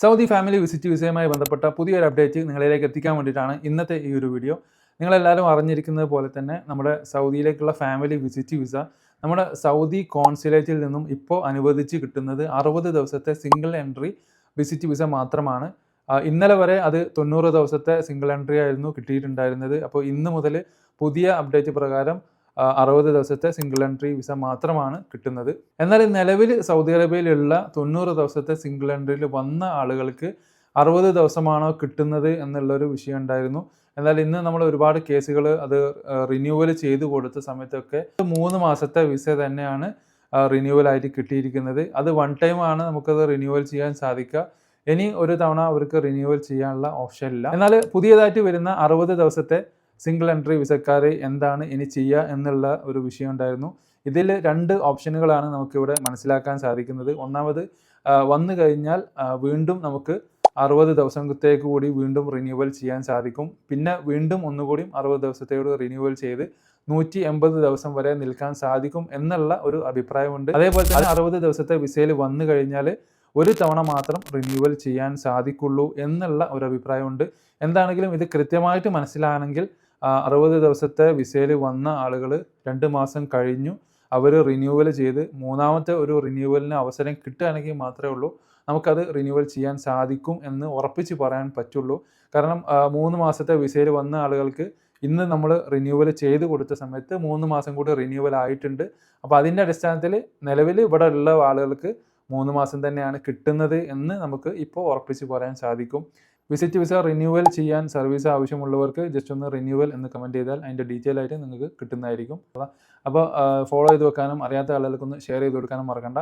Saudi family visit വിസയുമായി ബന്ധപ്പെട്ട പുതിയൊരു update നിങ്ങളിലേക്ക് എത്തിക്കാൻ വേണ്ടിയിട്ടാണ് ഇന്നത്തെ ഈ ഒരു വീഡിയോ. നിങ്ങളെല്ലാവരും അറിഞ്ഞിരിക്കുന്നത് പോലെ തന്നെ നമ്മുടെ സൗദിയിലേക്കുള്ള ഫാമിലി വിസിറ്റ് വിസ നമ്മുടെ സൗദി കോൺസുലേറ്റിൽ നിന്നും ഇപ്പോൾ അനുവദിച്ച് കിട്ടുന്നത് അറുപത് ദിവസത്തെ സിംഗിൾ എൻട്രി വിസിറ്റ് വിസ മാത്രമാണ്. ഇന്നലെ വരെ അത് തൊണ്ണൂറ് ദിവസത്തെ സിംഗിൾ എൻട്രി ആയിരുന്നു കിട്ടിയിട്ടുണ്ടായിരുന്നത്. അപ്പോൾ ഇന്ന് മുതൽ പുതിയ അപ്ഡേറ്റ് പ്രകാരം അറുപത് ദിവസത്തെ സിംഗിൾ എൻട്രി വിസ മാത്രമാണ് കിട്ടുന്നത്. എന്നാൽ നിലവിൽ സൗദി അറേബ്യയിലുള്ള തൊണ്ണൂറ് ദിവസത്തെ സിംഗിൾ എൻട്രിയിൽ വന്ന ആളുകൾക്ക് അറുപത് ദിവസമാണോ കിട്ടുന്നത് എന്നുള്ളൊരു വിഷയം ഉണ്ടായിരുന്നു. എന്നാൽ ഇന്ന് നമ്മൾ ഒരുപാട് കേസുകൾ അത് റിന്യൂവൽ ചെയ്തു കൊടുത്ത സമയത്തൊക്കെ മൂന്ന് മാസത്തെ വിസ തന്നെയാണ് റിന്യൂവൽ ആയിട്ട് കിട്ടിയിരിക്കുന്നത്. അത് വൺ ടൈം ആണ് നമുക്കത് റിന്യൂവൽ ചെയ്യാൻ സാധിക്കുക. ഇനി ഒരു തവണ അവർക്ക് റിന്യൂവൽ ചെയ്യാനുള്ള ഓപ്ഷൻ ഇല്ല. എന്നാൽ പുതിയതായിട്ട് വരുന്ന അറുപത് ദിവസത്തെ സിംഗിൾ എൻട്രി വിസക്കാർ എന്താണ് ഇനി ചെയ്യുക എന്നുള്ള ഒരു വിഷയം ഉണ്ടായിരുന്നു. ഇതിൽ രണ്ട് ഓപ്ഷനുകളാണ് നമുക്കിവിടെ മനസ്സിലാക്കാൻ സാധിക്കുന്നത്. ഒന്നാമത് വന്നു കഴിഞ്ഞാൽ വീണ്ടും നമുക്ക് അറുപത് ദിവസത്തേക്ക് കൂടി വീണ്ടും റിന്യൂവൽ ചെയ്യാൻ സാധിക്കും. പിന്നെ വീണ്ടും ഒന്നുകൂടിയും അറുപത് ദിവസത്തേക്ക് റിന്യൂവൽ ചെയ്ത് നൂറ്റി എൺപത് ദിവസം വരെ നിൽക്കാൻ സാധിക്കും എന്നുള്ള ഒരു അഭിപ്രായമുണ്ട്. അതേപോലെ തന്നെ അറുപത് ദിവസത്തെ വിസയിൽ വന്നു കഴിഞ്ഞാൽ ഒരു തവണ മാത്രം റിന്യൂവൽ ചെയ്യാൻ സാധിക്കുള്ളൂ എന്നുള്ള ഒരു അഭിപ്രായമുണ്ട്. എന്താണെങ്കിലും ഇത് കൃത്യമായിട്ട് മനസ്സിലാണെങ്കിൽ അറുപത് ദിവസത്തെ വിസയിൽ വന്ന ആളുകൾ രണ്ട് മാസം കഴിഞ്ഞു. അവർ റിന്യൂവൽ ചെയ്ത് മൂന്നാമത്തെ ഒരു റിന്യൂവലിന് അവസരം കിട്ടുകയാണെങ്കിൽ മാത്രമേ ഉള്ളൂ. നമുക്കത് റിന്യൂവൽ ചെയ്യാൻ സാധിക്കും എന്ന് ഉറപ്പിച്ച് പറയാൻ പറ്റുള്ളൂ. കാരണം മൂന്ന് മാസത്തെ വിസയിൽ വന്ന ആളുകൾക്ക് ഇന്ന് നമ്മൾ റിന്യൂവൽ ചെയ്ത് കൊടുത്ത സമയത്ത് മൂന്ന് മാസം കൂടി റിന്യൂവൽ ആയിട്ടുണ്ട്. അപ്പോൾ അതിന്റെ അടിസ്ഥാനത്തിൽ നിലവിൽ ഇവിടെ ഉള്ള ആളുകൾക്ക് മൂന്ന് മാസം തന്നെയാണ് കിട്ടുന്നത് എന്ന് നമുക്ക് ഇപ്പോൾ ഉറപ്പിച്ച് പറയാൻ സാധിക്കും. വിസിറ്റ് വിസ റിന്യൂവൽ ചെയ്യാൻ സർവീസ് ആവശ്യമുള്ളവർക്ക് ജസ്റ്റ് ഒന്ന് റിന്യൂവൽ എന്ന് കമന്റ് ചെയ്താൽ അതിന്റെ ഡീറ്റെയിൽ ആയിട്ട് നിങ്ങൾക്ക് കിട്ടുന്നതായിരിക്കും. അപ്പോൾ ഫോളോ ചെയ്ത് വെക്കാനും അറിയാത്ത ആളുകൾക്കൊന്ന് ഷെയർ ചെയ്ത് കൊടുക്കാനും മറക്കണ്ട.